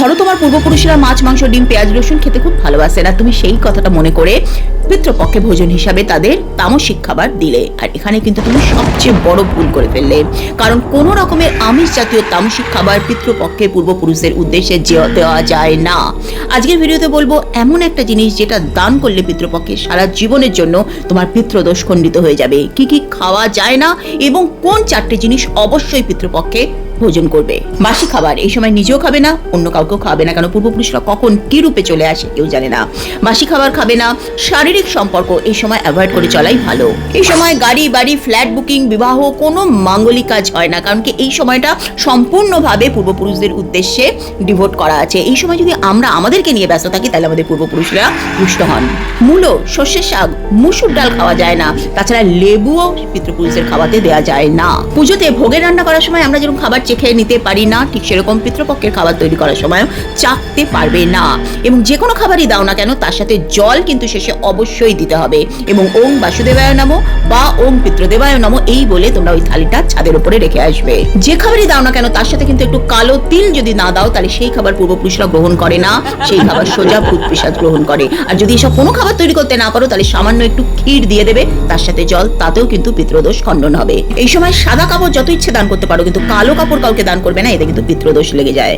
ধরো তোমার পূর্বপুরুষেরা মাছ, মাংস, ডিম, পেঁয়াজ, রসুন খেতে খুব ভালোবাসে না, তুমি সেই কথাটা মনে করে পিতৃপক্ষে ভোজন হিসাবে তাদের তামসিক খাবার দিলে। আর এখানে কিন্তু তুমি সবচেয়ে বড় ভুল করে ফেললে। কারণ কোন রকমের আমিষ জাতীয় তামসিক খাবার পিতৃপক্ষের পূর্বপুরুষের উদ্দেশ্যে দেওয়া যায় না। আজকের ভিডিওতে বলব, এমন একটা জিনিস যেটা দান করলে পিতৃপক্ষে সারা জীবনের জন্য তোমার পিতৃদোষ খণ্ডিত হয়ে যাবে। কি কি খাওয়া যায় না এবং কোন চারটে জিনিস অবশ্যই পিতৃপক্ষে ভোজন করবে। বাসি খাবার এই সময় নিজেও খাবে না, অন্য কাউকেও খাবে না। কেন পূর্বপুরুষরা কখন কি রূপে চলে আসে কেউ জানে না। বাসি খাবার খাবে না, শারীরিক সম্পর্ক এই সময় অ্যাভয়েড করে চলাই ভালো। এই সময় গাড়ি, বাড়ি ফ্ল্যাট বুকিং বিবাহ কোনো মাঙ্গলিক কাজ হয় না। কারণ কি এই সময়টা সম্পূর্ণভাবে পূর্বপুরুষদের উদ্দেশ্যে ডিভোট করা আছে। এই সময় যদি আমরা আমাদেরকে নিয়ে ব্যস্ত থাকি, তাহলে আমাদের পূর্বপুরুষরা রুষ্ট হন। মূলো, সর্ষের শাক, মুসুর ডাল খাওয়া যায় না। তাছাড়া লেবুও পিতৃপুরুষদের খাওয়াতে দেওয়া যায় না। পুজোতে ভোগের রান্না করার সময় আমরা যেরকম খাবার চেখে নিতে পারি না, ঠিক সেরকম পিতৃপক্ষের খাবার তৈরি করার সময় চাকতে পারবে না। এবং যে কোনো খাবারই দাও না কেন, তার সাথে জল কিন্তু শেষে অবশ্যই দিতে হবে। এবং ওম বাসুদেবায় নমো বা ওম পিতৃদেবায় নমো, এই বলে তোমরা ওই থালিটা ছাদের উপরে রেখে আসবে। যে খাবারই দাও না কেন, তার সাথে কিন্তু একটু কালো তিল যদি না দাও, তাহলে সেই খাবার পূর্বপুরুষরা গ্রহণ করে না। সেই খাবার সোজা ভূত পিসাজ গ্রহণ করে। আর যদি এসব কোনো খাবার তৈরি করতে না পারো, তাহলে সামান্য একটু ক্ষীর দিয়ে দেবে। তার সাথে জল, তাতেও কিন্তু পিতৃদোষ খণ্ডন হবে। এই সময় সাদা কাপড় যত ইচ্ছে দান করতে পারো, কিন্তু কালো কাপড় কাউকে দান করবে না এতে কিন্তু পিত্রদোষ লেগে যায়।